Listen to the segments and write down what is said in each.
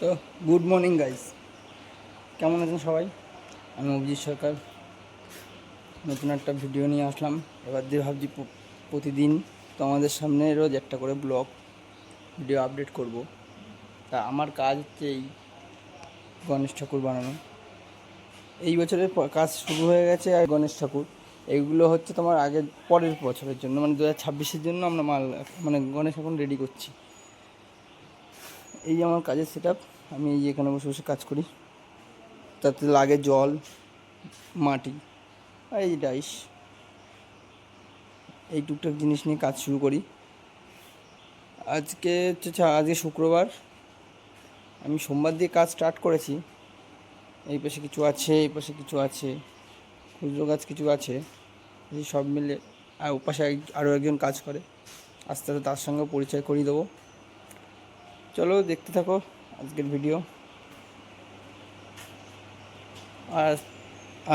তো good morning guys কেমন আছেন সবাই? আমি অভিজিৎ সরকার। নতুন একটা ভিডিও নিয়ে আসলাম। এবার দিয়ে ভাবছি প্রতিদিন তো আমাদের সামনে রোজ একটা করে ব্লগ ভিডিও আপডেট করব। তা আমার কাজ হচ্ছে এই গণেশ ঠাকুর বানানো। এই বছরের কাজ শুরু হয়ে গেছে আর গণেশ ঠাকুর। এইগুলো হচ্ছে তোমার আগের, পরের বছরের জন্য। মানে দু হাজার জন্য আমরা মাল মানে গণেশ এখন রেডি করছি। এই আমার কাজের সেট আমি এই এখানে বসে বসে কাজ করি। তাতে লাগে জল, মাটি, আর এই ডাইস এই টুকটাক জিনিস নিয়ে কাজ শুরু করি। আজকে হচ্ছে আজকে শুক্রবার। আমি সোমবার দিয়ে কাজ স্টার্ট করেছি। এই পাশে কিছু আছে, এই পাশে কিছু আছে, খুচরো গাছ কিছু আছে। সব মিলে, আর ওপাশে আরও একজন কাজ করে। আস্তে আস্তে তার সঙ্গে পরিচয় করিয়ে দেবো। চলো দেখতে থাকো আজকের ভিডিও আর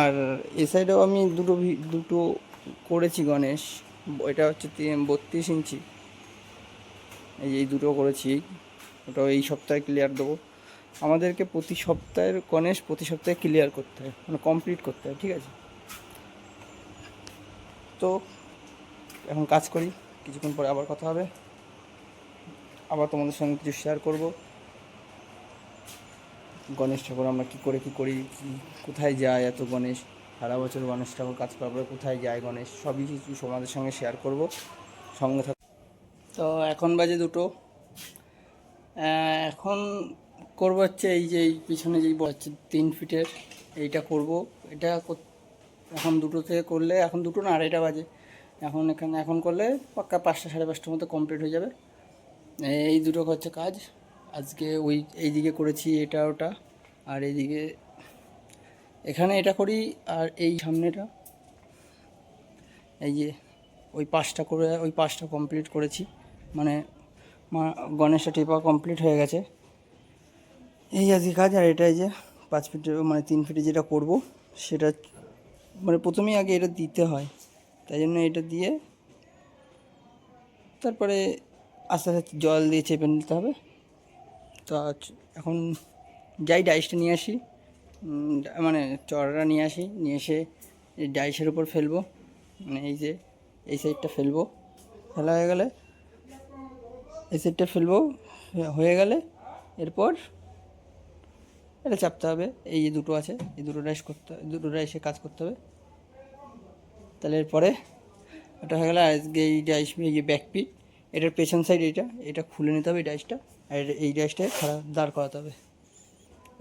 আর এ সাইডেও আমি দুটো দুটো করেছি গণেশ। এটা হচ্ছে বত্রিশ ইঞ্চি। এই যে এই দুটো করেছি ওটাও এই সপ্তাহে ক্লিয়ার দেবো। আমাদেরকে প্রতি সপ্তাহের গণেশ প্রতি সপ্তাহে ক্লিয়ার করতে হয় মানে কমপ্লিট করতে হয়, ঠিক আছে? তো, এখন কাজ করি, কিছুক্ষণ পরে আবার কথা হবে। আবার তোমাদের সঙ্গে কিছু শেয়ার করব। গণেশ ঠাকুর, আমরা কী করে কী করি কোথায় যায় এত গণেশ? সারা বছর গণেশ ঠাকুর কাজ করার পরে কোথায় যায় গণেশ? সবই কিছু তোমাদের সঙ্গে শেয়ার করব। সঙ্গে থাক তো এখন বাজে দুটো। এখন করব হচ্ছে এই যে এই পিছনে যেই হচ্ছে তিন ফিটের, এইটা করব। এটা এখন দুটো থেকে করলে, এখন দুটো না, আড়াইটা বাজে। এখন এখানে এখন করলে পাক্কা পাঁচটা সাড়ে পাঁচটার মতো কমপ্লিট হয়ে যাবে। এই দুটো হচ্ছে কাজ। আজকে ওই, এইদিকে করেছি এটা ওটা, আর এইদিকে এখানে এটা করি, আর এই সামনেটা। এই যে ওই পাঁচটা করে, ওই পাঁচটা কমপ্লিট করেছি। মানে গণেশটা টেপা কমপ্লিট হয়ে গেছে। এই আজকে কাজ, আর এটা এই যে পাঁচ ফিটে মানে তিন ফিটে যেটা করব, সেটা মানে প্রথমেই আগে এটা দিতে হয়। তাই জন্য এটা দিয়ে তারপরে আস্তে আস্তে জল দিয়ে চেপে নিতে হবে। তো এখন যাই ডাইসটা নিয়ে আসি। মানে চড়াটা নিয়ে আসি। নিয়ে এসে ডাইসের উপর ফেলব। মানে এই যে, এই সাইডটা ফেলব। ফেলা হয়ে গেলে এই সাইডটা ফেলব। হয়ে- গেলে এরপর এটা চাপতে হবে। এই যে দুটো আছে, এই দুটো ডাইস করতে দুটো ডাইসে কাজ করতে হবে। তাহলে এরপরে এটা হয়ে গেলে আজকে এই ডাইস এই যে ব্যাক পিট এটার পেছন সাইড এটা এটা খুলে নিতে হবে এই ডাইসটা আর এই ডাইসটাকে খারাপ দাঁড় করাতে হবে।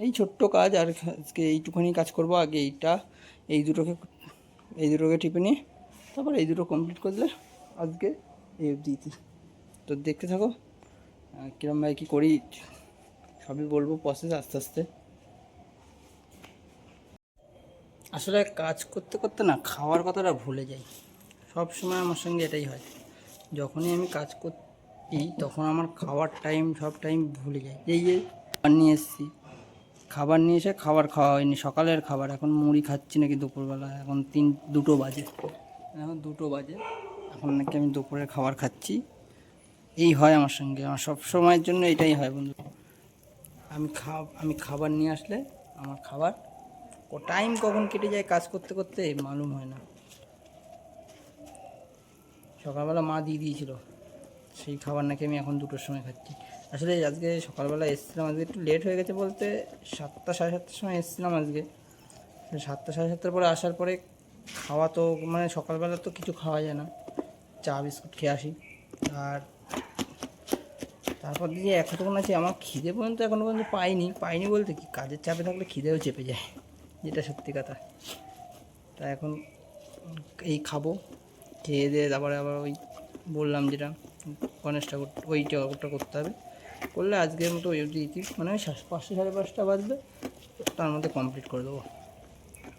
এই ছোট্ট কাজ, আর আজকে এইটুখানি কাজ করব, আগে এইটা, এই দুটোকে এই দুটোকে টিপে নিয়ে, তারপর এই দুটো কমপ্লিট করে দিলে আজকে এই ইতি। তো দেখতে থাকো কিরমভাবে কী করি, সবই বলব প্রসেস আস্তে আস্তে। আসলে কাজ করতে করতে না, খাওয়ার কথাটা ভুলে যাই। সব সময় আমার সঙ্গে এটাই হয়। যখনই আমি কাজ করি তখন আমার খাওয়ার টাইম সব টাইম ভুলে যাই এই যে খাবার নিয়ে এসেছি। খাবার নিয়ে এসে খাবার খাওয়া হয়নি। সকালের খাবার। এখন মুড়ি খাচ্ছি নাকি দুপুরবেলা? এখন তিন, দুটো বাজে। এখন দুটো বাজে। এখন নাকি আমি দুপুরের খাবার খাচ্ছি। এই হয় আমার সঙ্গে। আমার সব সময়ের জন্য এটাই হয়, বন্ধু। আমি খা আমি খাবার নিয়ে আসলে আমার খাবার টাইম কখন কেটে যায় কাজ করতে করতে, মালুম হয় না। সকালবেলা মা দিয়ে দিয়েছিল। সেই খাবার নাকি আমি এখন দুটোর সময় খাচ্ছি। আসলে আজকে সকালবেলা এসেছিলাম, আজকে একটু লেট হয়ে গেছে বলতে সাতটা সাড়ে সাতটার সময় এসেছিলাম আজকে। সাতটা সাড়ে সাতটার পরে আসার পরে খাওয়া তো মানে সকালবেলা তো কিছু খাওয়া যায় না। চা, বিস্কুট খেয়ে আসি। আর তারপর দিয়ে এতক্ষণ আছে, আমার খিদে পর্যন্ত এখনও পর্যন্ত পাইনি। পাইনি বলতে কি, কাজের চাপে থাকলে খিদেও চেপে যায়, যেটা সত্যি কথা। তা এখন এই খাব। খেয়ে দিয়ে তারপরে আবার ওই বললাম যেটা গণেশ ঠাকুর ওইটা ওটা করতে হবে। করলে আজকের মতো ওই অবধি মানে ওই পাঁচটা সাড়ে পাঁচটা বাজবে, তার মধ্যে কমপ্লিট করে দেবো।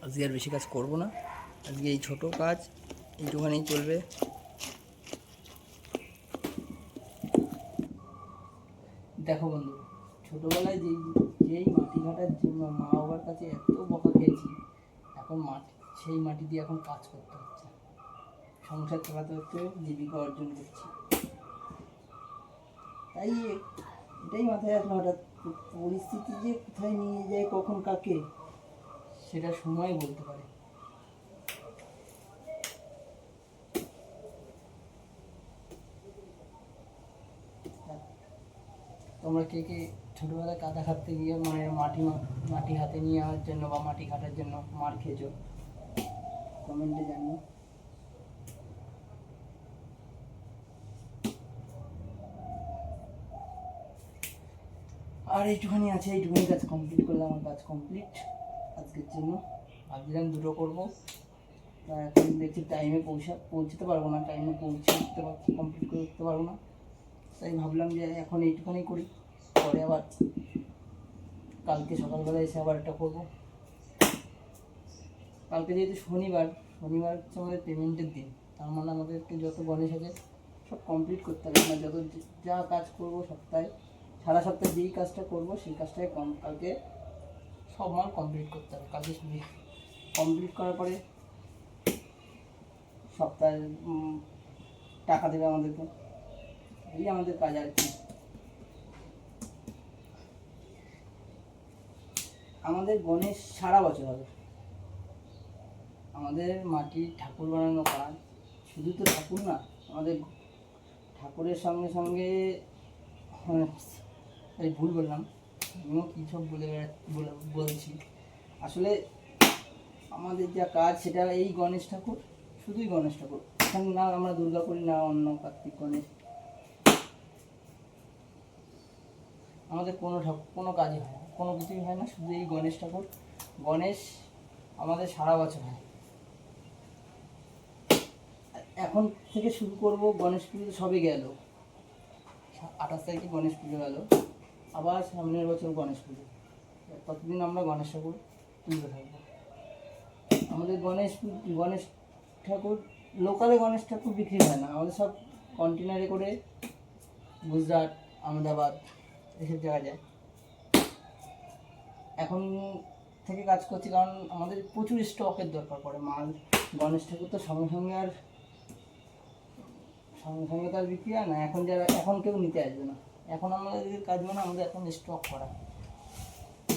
আজকে আর বেশি কাজ করব না। আজকে এই ছোটো কাজ এইটুখানেই চলবে। দেখো বন্ধু, ছোটোবেলায় যেই যেই মাটি ঘাটার মা বাবার কাছে এত বকা খেয়েছি, এখন মাটি সেই মাটি দিয়ে এখন কাজ করতে হচ্ছে সংসার চালাতে হচ্ছে জীবিকা অর্জন করছি। তাই এটাই মাথায় আসলো হঠাৎ পরিস্থিতি যে কোথায় নিয়ে যায়, কখন কাকে, সেটা সময় বলতে পারে। তোমরা কে কে ছোটবেলায় কাদা খাটতে গিয়ে মায়ের মাটি মাটি হাতে নিয়ে যাওয়ার জন্য বা মাটি কাটার জন্য মার খেয়েছো? কমেন্টে জানিও। আর এইটুখানি আছে এইটুখানি কাজ কমপ্লিট করলাম আমার কাজ কমপ্লিট আজকের জন্য। ভাবছিলাম দুটো করব। এখন দেখছি টাইমে পৌঁছা, পৌঁছতে পারব না টাইমে পৌঁছে উঠতে কমপ্লিট করে উঠতে পারব না। তাই ভাবলাম যে এখন এইটুখানি করি, পরে আবার কালকে সকালবেলা এসে আবার একটা করব। কালকে যেহেতু শনিবার শনিবার হচ্ছে আমাদের পেমেন্টের দিন। তার মানে আমাদেরকে যত গণেশ আছে, সব কমপ্লিট করতে হবে। যত যা কাজ করব সপ্তাহে সারা সপ্তাহে যেই কাজটা করব, সেই কাজটাই কম, কালকে সব মাল কমপ্লিট করতে হবে, কালকে কমপ্লিট করার পরে সপ্তাহে টাকা দেবে আমাদেরকে। এই আমাদের কাজ আর কি। আমাদের গণেশ সারা বছর হবে। আমাদের মাটির ঠাকুর বানানো কাজ। শুধু তো ঠাকুর না, আমাদের ঠাকুরের সঙ্গে সঙ্গে এই ভুল বললাম। আমিও কী সব বলে বলে- বলছি। আসলে আমাদের যা কাজ, সেটা এই গণেশ ঠাকুর, শুধুই গণেশ ঠাকুর। এখানে না আমরা দুর্গা করি না অন্য কার্তিক গণেশ। আমাদের কোনো ঠাকুর, কোনো কাজই হয় না। কোনো কিছুই হয় না, শুধু এই গণেশ ঠাকুর। গণেশ আমাদের সারা বছর হয়। এখন থেকে শুরু করব, গণেশ পুজো সবে গেল। আঠাশ তারিখে গণেশ পুজো গেল। আবার সামনের বছর গণেশ পুজো। ততদিন আমরা গণেশ ঠাকুর তুলতে থাকব। আমাদের গণেশ গণেশ ঠাকুর লোকালে গণেশ ঠাকুর বিক্রি হয় না। আমাদের সব কন্টেনারে করে গুজরাট, আহমেদাবাদ এসব জায়গায় যায়। এখন থেকে কাজ করছি কারণ আমাদের প্রচুর স্টকের দরকার পড়ে। মাল, গণেশ ঠাকুর তো সঙ্গে সঙ্গে আর, সঙ্গে সঙ্গে তো আর বিক্রি হয় না। এখন যারা, এখন কেউ নিতে আসবে না। এখন আমাদের কাজ মানে আমাদের এখন স্টক করা।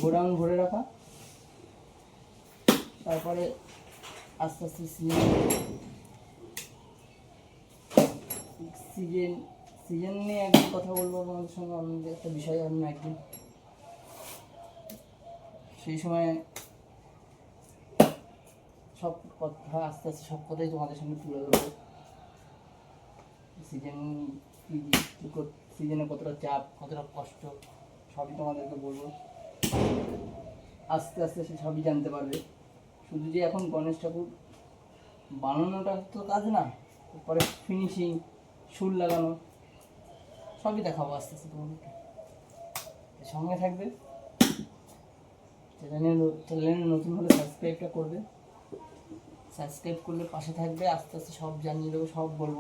গোডাউন ভরে রাখা। তারপরে আস্তে আস্তে সিজন। সিজন সিজন নিয়ে একদিন কথা বলব তোমাদের সঙ্গে অন্য একটা বিষয় অন্য একদিন। সেই সময় সব কথা আস্তে আস্তে সব কথাই তোমাদের সঙ্গে তুলে ধরবো। সিজন কী সিজনে কতটা চাপ, কতটা কষ্ট, সবই তোমাদেরকে বলব। আস্তে আস্তে সে সবই জানতে পারবে। শুধু যে এখন গণেশ ঠাকুর বানানোটা তো কাজ না, তারপরে ফিনিশিং সুর লাগানো, সবই দেখাবো আস্তে আস্তে তোমাদেরকে। সঙ্গে থাকবে, চ্যানেলে চ্যানেলে নতুন হলে সাবস্ক্রাইবটা করবে। সাবস্ক্রাইব করলে পাশে থাকবে, আস্তে আস্তে সব জানিয়ে দেবো, সব বলব।